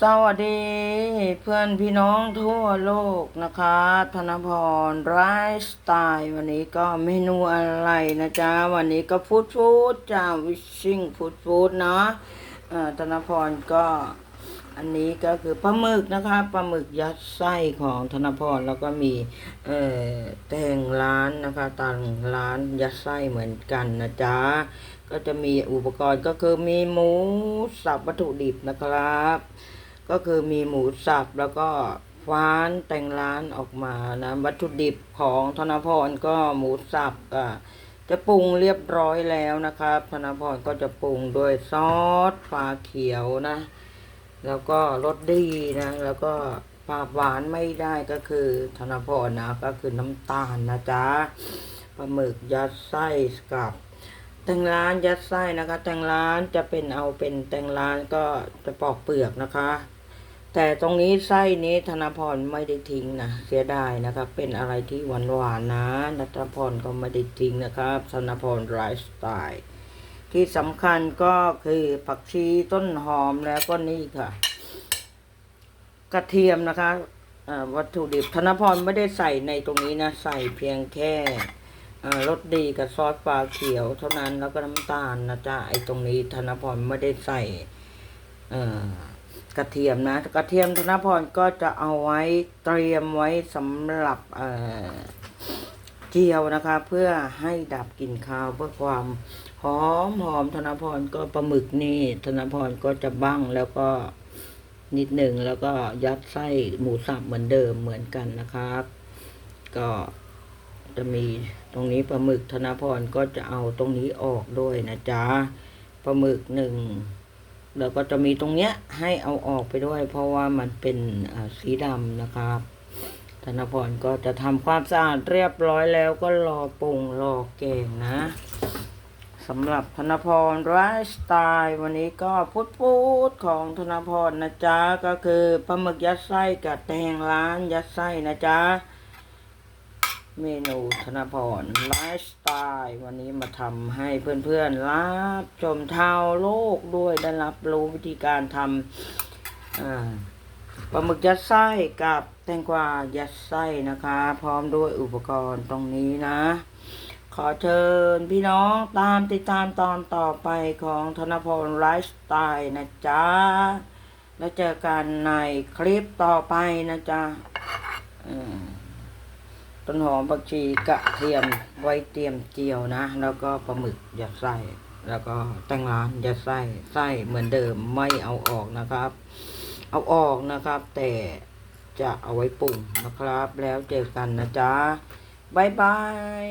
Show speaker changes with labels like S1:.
S1: สวัสดี เพื่อนพี่น้องทั่วโลกนะคะ ธนพรไลฟ์สไตล์วันนี้ก็เมนูอะไรนะจ๊ะ วันนี้ก็ฟู้ดฟู้ดจ้าวิชชิ่งฟู้ดฟู้ดเนาะธนพรก็อันนี้ก็คือปลาหมึกนะคะปลาหมึกยัดไส้ของธนพรแล้วก็มีเอ่อแตงร้านนะคะต่างร้านยัดไส้เหมือนกันนะจ๊ะก็จะมีอุปกรณ์ก็คือมีหมูสับวัตถุดิบนะครับ ก็คือมีหมูสับแล้วก็ฟ้านแต่งร้านออกมานะวัตถุดิบของธนพรก็หมูสับอะจะปรุงเรียบร้อยแล้วนะครับธนพรก็จะปรุงด้วยซอสฟ้าเขียวนะ แล้วก็รสดีนะ แล้วก็ปลาหวานไม่ได้ก็คือธนพรนะก็คือน้ำตาลนะจ๊ะปลาหมึกยัดไส้กับแตงร้านยัดไส้นะคะ แตงร้านจะเป็นเอาเป็นแตงร้านก็จะปอกเปลือกนะคะ แต่ตรงนี้ไส้นี้ธนพรไม่ได้ทิ้งนะเสียดายนะครับ เป็นอะไรที่หวานหวานๆนะนัทพรก็ไม่ได้ทิ้งนะครับธนพรไลฟ์สไตล์ที่สำคัญก็คือผักชีต้นหอมแล้วก็นี่ค่ะ กระเทียมนะคะวัตถุดิบธนพรไม่ได้ใส่ในตรงนี้นะ ใส่เพียงแค่รสดีกับซอสปลาเขียว เท่านั้นแล้วก็น้ำตาลนะจ๊ะไอ้ตรงนี้ธนพรไม่ได้ใส่เอ่อ กระเทียมนะ กระเทียมธนพรก็จะเอาไว้เตรียมไว้สำหรับเอ่อเจียวนะคะ เพื่อให้ดับกลิ่นคาวเพื่อความหอมหอมธนพรก็ปลาหมึกนี่ธนพรก็จะบ้างแล้วก็นิดหนึ่งแล้วก็ยัดไส้หมูสับเหมือนเดิมเหมือนกันนะครับ ก็จะมีตรงนี้ปลาหมึกธนพรก็จะเอาตรงนี้ออกด้วยนะจ๊ะปลาหมึกหนึ่ง แล้วก็จะมีตรงเนี้ยให้เอาออกไปด้วย เพราะว่ามันเป็นสีดำนะครับธนพรก็จะทำความสะอาดเรียบร้อยแล้วก็รอปรุงรอแกงนะสำหรับธนพรไลฟ์สไตล์วันนี้ก็พูดพูดของธนพรนะจ๊ะ ก็คือปลาหมึกยัดไส้กับแตงร้านยัดไส้นะจ๊ะ เมนูธนพรไลฟ์สไตล์วันนี้มาทำให้เพื่อนๆรับชมชาวโลกด้วยได้รับรู้วิธีการทำปลาหมึกยัดไส้กับแตงกวายัดไส้นะคะ พร้อมด้วยอุปกรณ์ตรงนี้นะ ขอเชิญพี่น้องตามติดตามตอนต่อไปของธนพลไลฟ์สไตล์นะจ๊ะ แล้วเจอกันในคลิปต่อไปนะจ๊ะ ต้นหอมผักชีกระเทียมไว้เตรียมเจียวนะ แล้วก็ปลาหมึกยัดไส้แล้วก็แตงร้านยัดไส้ไส้เหมือนเดิมไม่เอาออกนะครับ เอาออกนะครับ แต่จะเอาไว้ปรุงนะครับ แล้วเจอกันนะจ๊ะบายบาย